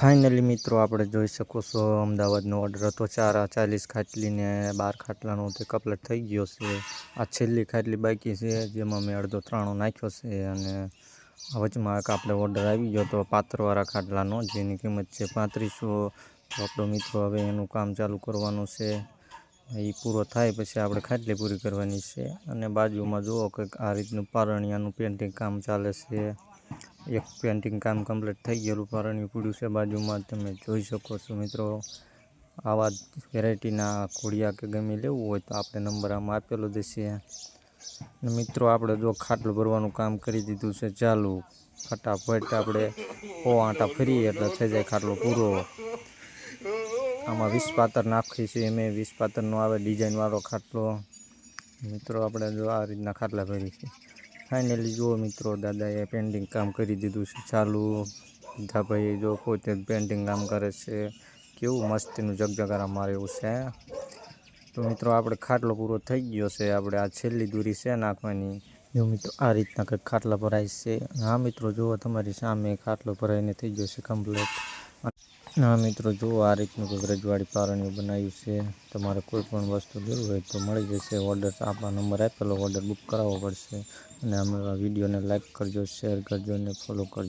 Finally મિત્રો આપણે જોઈ શકો છો, અમદાવાદનો ઓર્ડર હતો. ચાર, ચાલીસ ખાટલીને બાર ખાટલાનો તે કપલેટ થઈ ગયો છે. આ છેલ્લી ખાટલી બાકી છે, જેમાં મેં અડધો ત્રાણો નાખ્યો છે અને વચમાં એક આપણે ઓર્ડર આવી ગયો તો પાત્રવાળા ખાટલાનો, જેની કિંમત છે પાંત્રીસો. તો આપણો મિત્રો હવે એનું કામ ચાલુ કરવાનું છે. એ પૂરો થાય પછી આપણે ખાટલી પૂરી કરવાની છે. અને બાજુમાં જુઓ કે આ રીતનું પારણિયાનું પેન્ટિંગ કામ ચાલે છે. એક પેન્ટિંગ કામ કમ્પ્લીટ થઈ ગયેલું, પારણિયું પડ્યું છે, બાજુમાં તમે જોઈ શકો છો મિત્રો. આવા વેરાયટીના ખોડિયા કે ગમે લેવું હોય તો આપણે નંબર આમાં આપેલો દેશે. મિત્રો, આપણે જો ખાટલું ભરવાનું કામ કરી દીધું છે, ચાલુ. ફટાફટ આપણે સો આંટા ફરીએ એટલે થઈ જાય ખાટલો પૂરો. આમાં વીસ પાતર નાખી છે એમ, વીસ પાતરનો આવે ડિઝાઇનવાળો ખાટલો. મિત્રો, આપણે જો આ રીતના ખાટલા ભરી છે ફાઇનલી જુઓ મિત્રો, દાદાએ પેન્ટિંગ કામ કરી દીધું છે ચાલુ. ભાઈ જો પોતે પેન્ટિંગ કામ કરે છે. કેવું મસ્તીનું જગજગારા મારે એવું છે તો મિત્રો, આપણે ખાટલો પૂરો થઈ ગયો છે. આપણે આ છેલ્લી દૂરી છે નાખવાની. જો મિત્રો, આ રીતના કંઈક ખાટલા ભરાય છે. હા મિત્રો, જુઓ, તમારી સામે ખાટલો ભરાઈને થઈ ગયો છે કમ્પ્લીટ હા મિત્રો જુઓ આ રીતનું કંઈક રજવાડી પારણીઓ બનાવ્યું છે, તમારે કોઈ પણ વસ્તુ લેવું હોય તો મળી જશે. ઓર્ડર આપણા નંબર આપેલો ઓર્ડર બુક કરાવવો પડશે. અને અમારા વિડીયોને લાઇક કરજો શેર કરજો અને ફોલો કરજો.